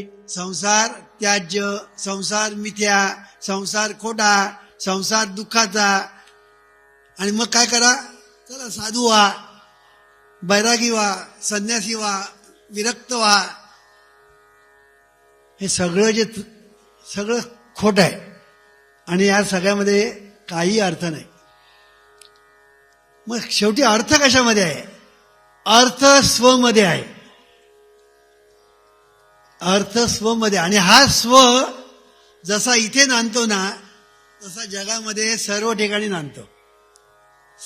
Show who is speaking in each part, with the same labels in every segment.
Speaker 1: वाईट संसार त्याज्य संसार मिथ्या संसार खोटा संसार दुःखाचा. आणि मग काय करा? चला साधू व्हा बैरागी व्हा संन्यासी व्हा विरक्त व्हा. हे सगळं जे सगळं खोट आहे. आणि या सगळ्यामध्ये काही अर्थ नाही. मग शेवटी अर्थ कशामध्ये आहे? अर्थ स्वमध्ये आहे. अर्थ स्वमध्ये. आणि हा स्व जसा इथे नांदतो ना तसा जगामध्ये सर्व ठिकाणी नांदतो.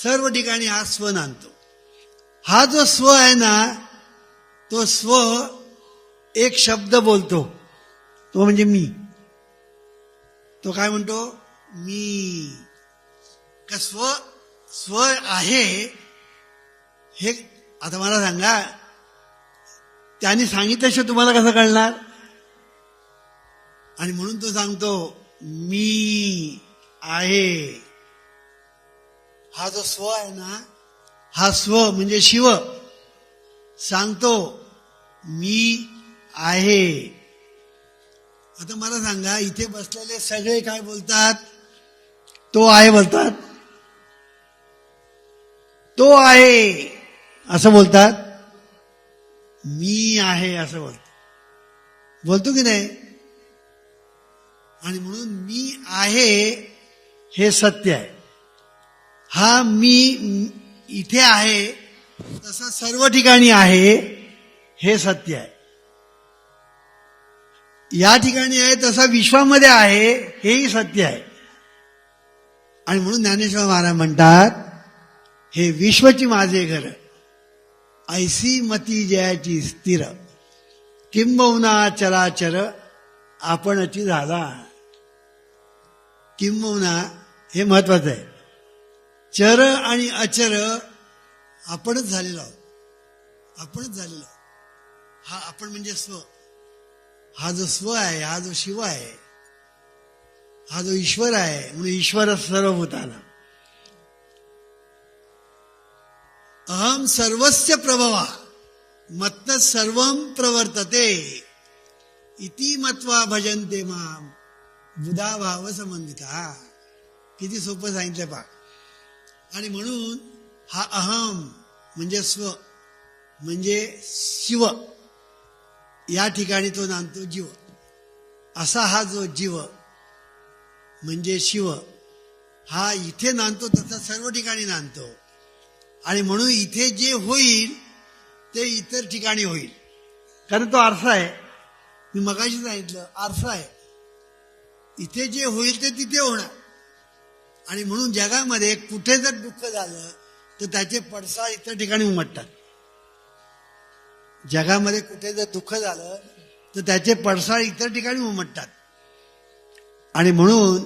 Speaker 1: सर्व ठिकाणी हा स्व नांदतो. हा जो स्व आहे ना तो स्व एक शब्द बोलतो. तो म्हणजे मी. तो काय म्हणतो? मी. का स्व स्व आहे हे आता मला सांगा त्यांनी सांगितल्याशिवाय तुम्हाला कसं कळणार? आणि म्हणून तो सांगतो मी आहे. हा जो स्व आहे ना हा स्व म्हणजे शिव. सांगतो मी आहे. आता मला सांगा इथे बसलेले सगळे काय बोलतात? तो आहे बोलतात. तो आहे असं बोलतात? मी आहे असं बोलतो. बोलतो की नाही? आणि म्हणून मी आहे हे सत्य आहे. हा मी इथे आहे तसा सर्व ठिकाणी आहे हे सत्य आहे. या ठिकाणी आहे तसा विश्वामध्ये आहे हेही सत्य आहे. आणि म्हणून ज्ञानेश्वर महाराज म्हणतात हे विश्वची माझे घर ऐसी मती जयाची स्थिर. किंबहुना चराचर आपणची झाला. किंबहुना हे महत्वाचं आहे. चर आणि अचर आपणच झालेलो आहोत. आपणच झालेलो हा आपण म्हणजे स्व. हा जो स्व आहे हा जो शिव आहे हा जो ईश्वर आहे म्हणून ईश्वर सर्व होताना अहम सर्वस्य प्रभवा। मत्त सर्व प्रवर्तते। इति मत्वा भजनते माम बुधा भाव संबंधिता। किती सोपं सांगितलं पा आणि म्हणून हा अहम म्हणजे स्व म्हणजे शिव। या ठिकाणी तो नांदतो जीव। असा हा जो जीव म्हणजे शिव हा इथे नांदतो तसा सर्व ठिकाणी नांदतो। आणि म्हणून इथे जे होईल ते इतर ठिकाणी होईल. कारण तो आरसा आहे. मी मगाशी सांगितलं आरसा आहे. इथे जे होईल ते तिथे होणार. आणि म्हणून जगामध्ये कुठे जर दुःख झालं तर त्याचे पडसाद इतर ठिकाणी उमटतात. जगामध्ये कुठे जर दुःख झालं तर त्याचे पडसाद इतर ठिकाणी उमटतात. आणि म्हणून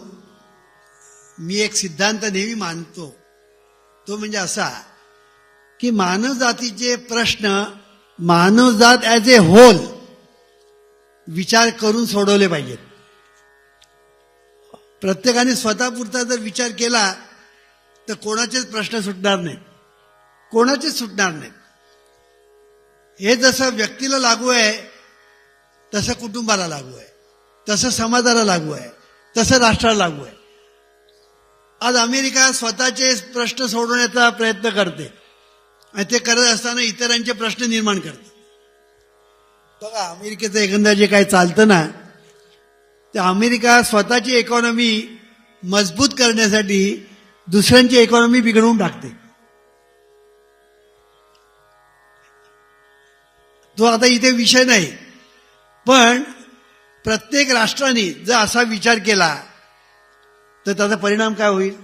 Speaker 1: मी एक सिद्धांत नेहमी मानतो. तो म्हणजे असा की मानव जातीचे प्रश्न मानवजात ॲज ए होल विचार करून सोडवले पाहिजेत. प्रत्येकाने स्वतःपुरता जर विचार केला तर कोणाचेच प्रश्न सुटणार नाहीत. कोणाचेच सुटणार नाहीत. हे जसं व्यक्तीला लागू आहे तसं कुटुंबाला लागू आहे. तसं समाजाला लागू आहे. तसं राष्ट्राला लागू आहे. आज अमेरिका स्वतःचे प्रश्न सोडवण्याचा प्रयत्न करते. आणि ते करत असताना इतरांचे प्रश्न निर्माण करतात. बघा अमेरिकेचं एकंदर जे काही चालतं ना ते अमेरिका स्वतःची इकॉनॉमी मजबूत करण्यासाठी दुसऱ्यांची इकॉनॉमी बिघडवून टाकते. तो आता इथे विषय नाही पण प्रत्येक राष्ट्राने जर असा विचार केला तर त्याचा परिणाम काय होईल?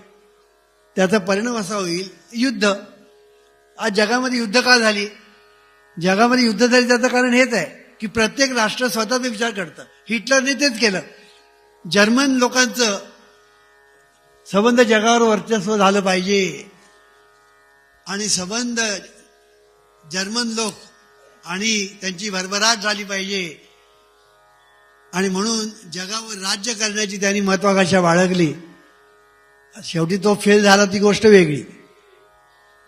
Speaker 1: त्याचा परिणाम असा होईल युद्ध. आज जगामध्ये युद्ध का झाली? जगामध्ये युद्ध झाली त्याचं कारण हेच आहे की प्रत्येक राष्ट्र स्वतःचा विचार करतं. हिटलरने तेच केलं. जर्मन लोकांचं संबंध जगावर वर्चस्व झालं पाहिजे. आणि संबंध जर्मन लोक आणि त्यांची भरभराट झाली पाहिजे. आणि म्हणून जगावर राज्य करण्याची त्यांनी महत्वाकांक्षा बाळगली. शेवटी तो फेल झाला ती गोष्ट वेगळी.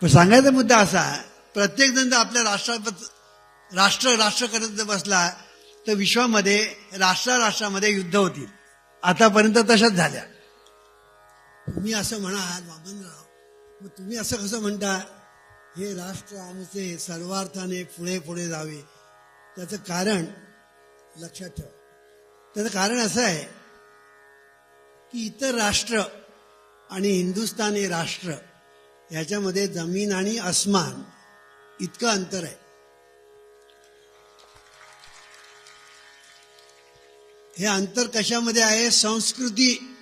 Speaker 1: पण सांगायचा मुद्दा असा प्रत्येक जण जर आपल्या राष्ट्रात राष्ट्र राष्ट्र करत जर बसला तर विश्वामध्ये राष्ट्रा राष्ट्रामध्ये युद्ध होतील. आतापर्यंत तशाच झाल्या. तुम्ही असं म्हणाल बाबनराव मग तुम्ही असं कसं म्हणता? हे राष्ट्र आमचे सर्वार्थाने पुढे पुढे जावे. त्याचं कारण लक्षात ठेवा. त्याचं कारण असं आहे की इतर राष्ट्र आणि हिंदुस्थानी राष्ट्र याच्यामध्ये जमीन आणि आसमान इतकं अंतर आहे. हे अंतर कशामध्ये आहे? संस्कृती.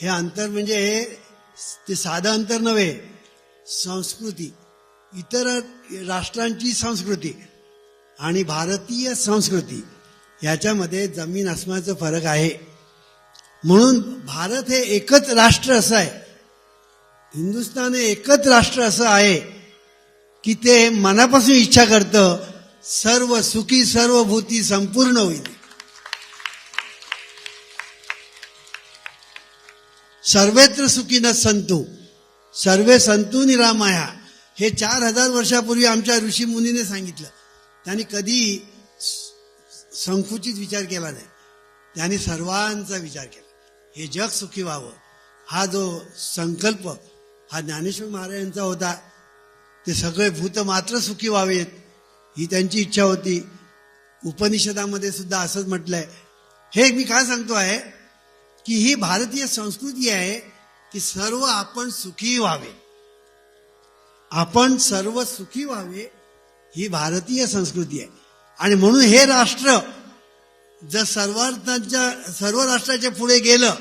Speaker 1: हे अंतर म्हणजे हे ते साधं अंतर नव्हे संस्कृती. इतर राष्ट्रांची संस्कृती आणि भारतीय संस्कृती याच्यामध्ये जमीन आसमानाचा फरक आहे. म्हणून भारत हे एकच राष्ट्र असं आहे. हिंदुस्थान हे एकच राष्ट्र असं आहे की ते मनापासून इच्छा करतं सर्व सुखी सर्व भूती संपूर्ण होईल. सर्वेत्र सुखी न संतू सर्वे संतू निरामाया हे चार हजार वर्षापूर्वी आमच्या ऋषी मुनीने सांगितलं. त्यांनी कधी संकुचित विचार केला नाही. त्यांनी सर्वांचा विचार केला. हे जग सुखी व्हावं. हा जो संकल्प हा ज्ञानेश्वर महाराजांचा होता. ते सगळे भूत मात्र सुखी व्हावेत ही त्यांची इच्छा होती. उपनिषदामध्ये सुद्धा असंच म्हटलंय. हे मी काय सांगतो आहे की ही भारतीय संस्कृती आहे की सर्व आपण सुखी व्हावे. आपण सर्व सुखी व्हावे ही भारतीय संस्कृती आहे. आणि म्हणून हे राष्ट्र जर सर्वार्थांच्या सर्व राष्ट्राच्या पुढे गेलं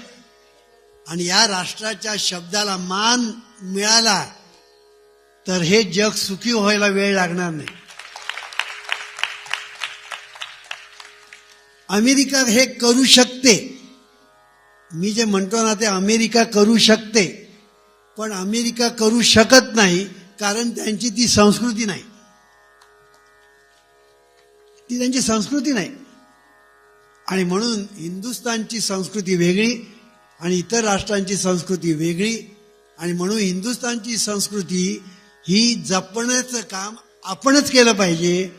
Speaker 1: आणि या राष्ट्राच्या शब्दाला मान मिळाला तर हे जग सुखी व्हायला वेळ लागणार नाही. अमेरिका हे करू शकते. मी जे म्हणतो ना ते अमेरिका करू शकते. पण अमेरिका करू शकत नाही कारण त्यांची ती संस्कृती नाही. ती त्यांची संस्कृती नाही. आणि म्हणून हिंदुस्थानची संस्कृती वेगळी आणि इतर राष्ट्रांची संस्कृती वेगळी आणि म्हणून हिंदुस्थानची संस्कृती ही जपण्याचं काम आपणच केलं पाहिजे.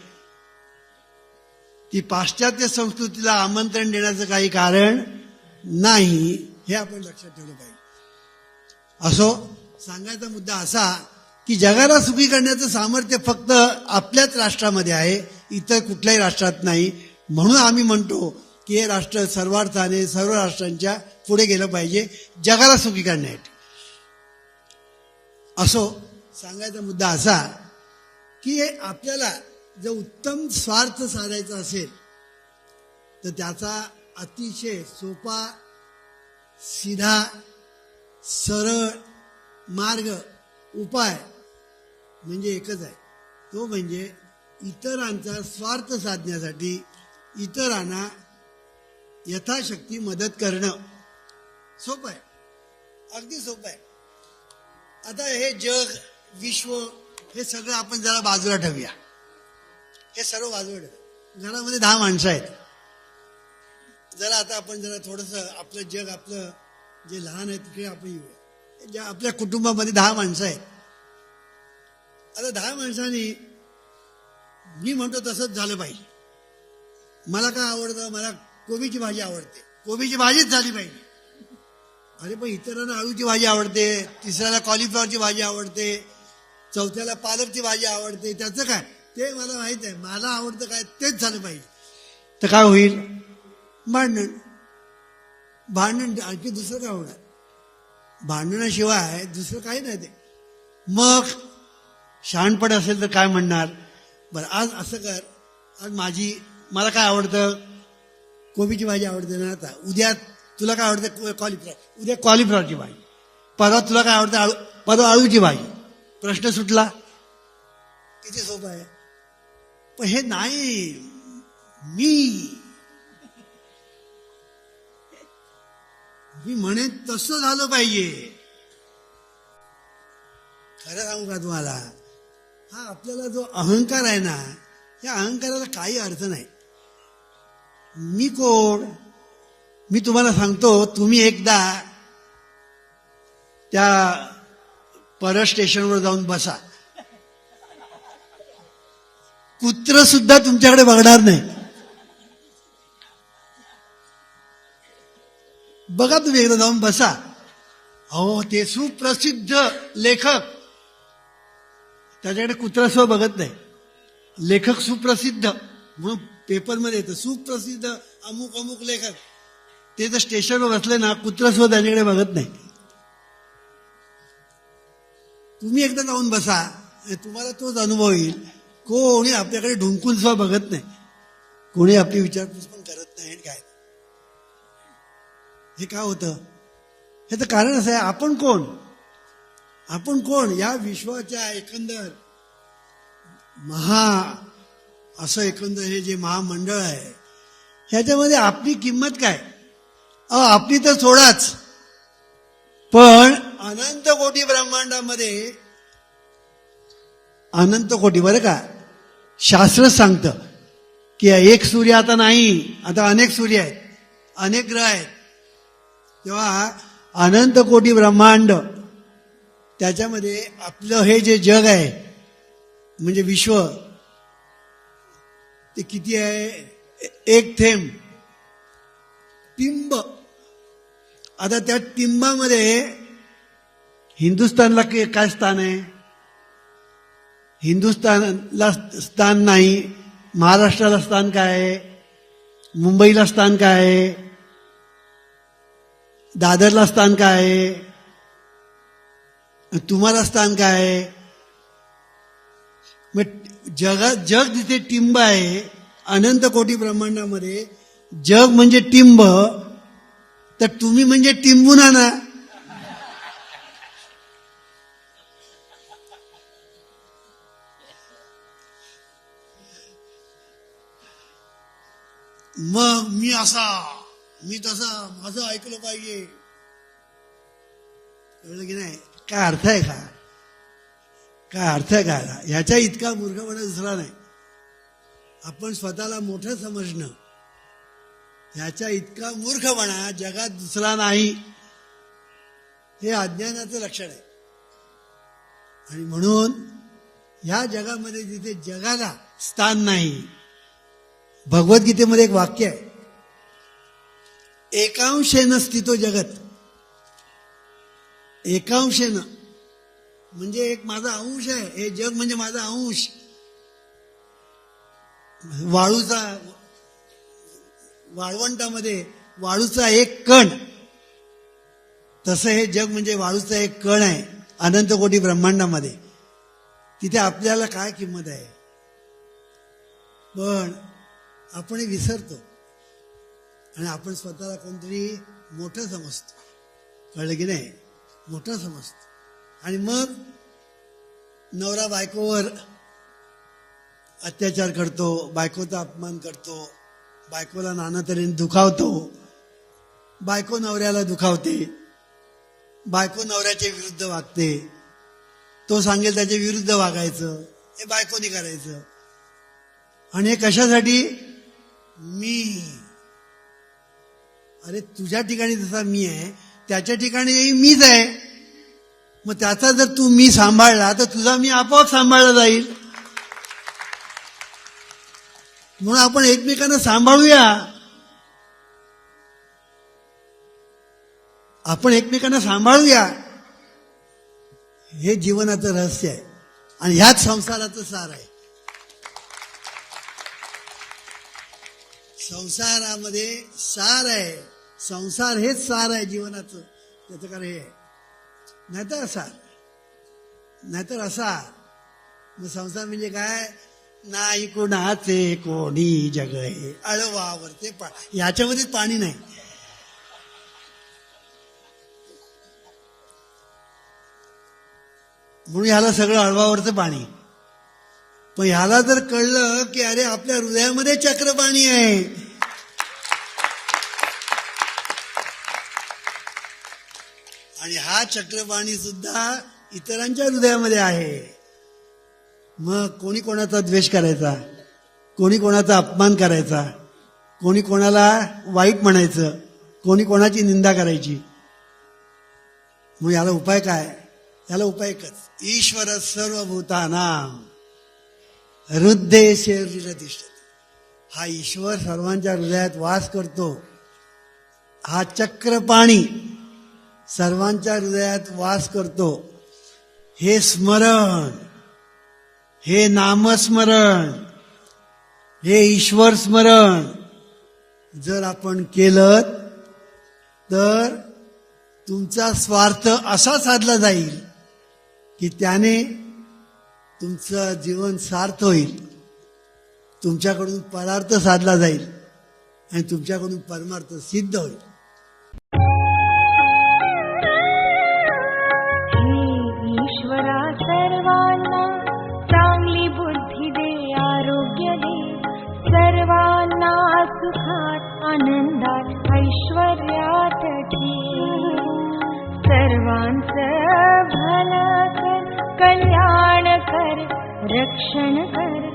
Speaker 1: ती पाश्चात्य संस्कृतीला आमंत्रण देण्याचं काही कारण नाही हे आपण लक्षात ठेवलं पाहिजे. असो सांगायचा मुद्दा असा की जगाला सुखी करण्याचं सामर्थ्य फक्त आपल्याच राष्ट्रामध्ये आहे इतर कुठल्याही राष्ट्रात नाही. म्हणून आम्ही म्हणतो की हे राष्ट्र सर्वार्थाने सर्व राष्ट्रांच्या पुढे गेलं पाहिजे. जगाला सुखी करण्यासाठी. असो सांगायचा मुद्दा असा की हे आपल्याला जर उत्तम स्वार्थ साधायचा असेल तर त्याचा अतिशय सोपा सीधा सरळ मार्ग उपाय म्हणजे एकच आहे. तो म्हणजे इतरांचा स्वार्थ साधण्यासाठी इतरांना यथाशक्ती मदत करणं. सोपं आहे. अगदी सोपं आहे. आता हे जग विश्व हे सगळं आपण जरा बाजूला ठेवूया. हे सर्व बाजूला ठेवूया. घरामध्ये दहा माणसं आहेत. जरा आता आपण जरा थोडस आपलं जग आपलं जे लहान आहे तिकडे आपण येऊया. ज्या आपल्या कुटुंबामध्ये दहा माणसं आहेत. आता दहा माणसांनी मी म्हणतो तसंच झालं पाहिजे. मला काय आवडतं? मला कोबीची भाजी आवडते. कोबीची भाजीच झाली पाहिजे. अरे पण इतरांना आळूची भाजी आवडते तिसऱ्याला कॉलीफ्लॉवरची भाजी आवडते चौथ्याला पालकची भाजी आवडते त्याचं काय? ते मला माहीत आहे. मला आवडतं काय तेच झालं पाहिजे. तर काय होईल? भांडण. भांडण आणखी दुसरं काय होणार? भांडणाशिवाय दुसरं काही नाही ते. मग शहाणपण असेल तर काय म्हणणार? बरं आज असं कर. आज माझी मला काय आवडतं? कोबीची भाजी आवडते ना आता. उद्या तुला काय आवडतं कॉलीफ्लॉवर उद्या कॉलीफ्लॉवरची भाजी. परवा तुला काय आवडतं आळू परवा आळूची भाजी. प्रश्न सुटला. किती सोपं आहे? पण हे नाही. मी. मी म्हणेन तसं झालं पाहिजे. खरं सांगू का तुम्हाला? हा आपल्याला जो अहंकार आहे ना या अहंकाराला काही अर्थ नाही. मी कोण? मी तुम्हाला सांगतो तुम्ही एकदा त्या पर स्टेशनवर जाऊन बसा. कुत्र सुद्धा तुमच्याकडे बघणार नाही. बघा तुम्ही एकदा जाऊन बसा. अहो ते सुप्रसिद्ध लेखक. त्याच्याकडे कुत्रा सुद्धा बघत नाही. लेखक सुप्रसिद्ध. म्हणून पेपरमध्ये येतं सुप्रसिद्ध अमुक अमुक लेखक. ते जर स्टेशनवर असले ना कुत्रा सुद्धा त्याच्याकडे बघत नाही. तुम्ही एकदा जाऊन बसा आणि तुम्हाला तोच अनुभव येईल. कोणी आपल्याकडे ढुंकून सुद्धा बघत नाही. कोणी आपली विचारपूस पण करत नाही काय. हे का होतं? ह्याचं कारण असं आहे आपण कोण? आपण कोण? या विश्वाच्या एकंदर महा असं एकंदर हे जे महामंडळ आहे ह्याच्यामध्ये आपली किंमत काय? आपली तर सोडाच. पण अनंत कोटी ब्रह्मांडामध्ये अनंत कोटी बरं का? शास्त्र सांगतं की एक सूर्य आता नाही आता अनेक सूर्य आहेत अनेक ग्रह आहेत. तेव्हा अनंत कोटी ब्रह्मांड त्याच्यामध्ये आपलं हे जे जग आहे म्हणजे विश्व ते किती आहे? एक थेंब. टिंब आता त्या टिंबामध्ये हिंदुस्थानला काय स्थान आहे? हिंदुस्थानला स्थान नाही. महाराष्ट्राला स्थान काय आहे? मुंबईला स्थान काय आहे? दादरला स्थान काय आहे? तुम्हाला स्थान काय आहे? मग जगात जग जिथे टिंब आहे अनंत कोटी ब्रह्मांडामध्ये जग म्हणजे टिंब तर तुम्ही म्हणजे टिंबून आणा. मग मी असा मी तसा माझं ऐकलं पाहिजे. कळलं की नाही? काय अर्थ आहे का? काय अर्थ आहे का? ह्याच्या इतका मूर्खपणा दुसरा नाही. आपण स्वतःला मोठं समजणं. ह्याच्या इतका मूर्खपणा जगात दुसरा नाही. हे अज्ञानाचं लक्षण आहे. आणि म्हणून ह्या जगामध्ये जिथे जगाला स्थान नाही भगवद्गीतेमध्ये एक वाक्य आहे. एकांशेनं स्थितो जगत. एकांशेनं म्हणजे एक माझा अंश आहे. हे जग म्हणजे माझा अंश. वाळूचा वाळवंटामध्ये वाळूचा एक कण. तसं हे जग म्हणजे वाळूचा एक कण आहे अनंत कोटी ब्रह्मांडामध्ये. तिथे आपल्याला काय किंमत आहे? पण आपण विसरतो. आणि आपण स्वतःला कोणतरी मोठं समजतो. कळलं की नाही? मोठं समजतो. आणि मग नवरा बायकोवर अत्याचार करतो बायकोचा अपमान करतो बायकोला नाना तऱ्हेने दुखावतो. बायको नवऱ्याला दुखावते. बायको नवऱ्याच्या विरुद्ध वागते. तो सांगेल त्याच्या विरुद्ध वागायचं. हे बायकोनी करायचं. आणि हे कशासाठी? मी. अरे तुझ्या ठिकाणी जसा मी आहे त्याच्या ठिकाणी मीच आहे. मग त्याचा जर तू मी सांभाळला तर तुझा मी आपोआप सांभाळला जाईल. म्हणून आपण एकमेकांना सांभाळूया. आपण एकमेकांना सांभाळूया. हे जीवनाचं रहस्य आहे आणि ह्याच संसाराचं सार आहे. संसारामध्ये सार आहे. संसार हेच सार आहे जीवनाचं. त्याचं कारण हे नाहीतर असा नाहीतर असा मग संसार म्हणजे काय? नाही कुणाचे कोणी जग हे अळवावरचे पा याच्यामध्येच पाणी नाही. म्हणून ह्याला सगळं अळवावरचं पाणी. पण ह्याला जर कळलं की अरे आपल्या हृदयामध्ये चक्रपाणी आहे. आणि हा चक्रपाणी सुद्धा इतरांच्या हृदयामध्ये आहे. मग कोणी कोणाचा द्वेष करायचा? कोणी कोणाचा अपमान करायचा? कोणी कोणाला वाईट म्हणायचं? कोणी कोणाची निंदा करायची? मग याला उपाय काय? याला उपाय एकच. ईश्वर सर्वभूतानाम हृदय शरीरतिष्ठते हा ईश्वर सर्वांच्या हृदयात वास करतो. हा चक्रपाणी सर्वांच्या हृदयात वास करतो. हे स्मरण. हे नामस्मरण हे ईश्वर स्मरण जर आपण केलं तर तुमचा स्वार्थ असा साधला जाईल की त्याने तुमचं जीवन सार्थ होईल. तुमच्याकडून परार्थ साधला जाईल आणि तुमच्याकडून परमार्थ सिद्ध होईल.
Speaker 2: रक्षण कर।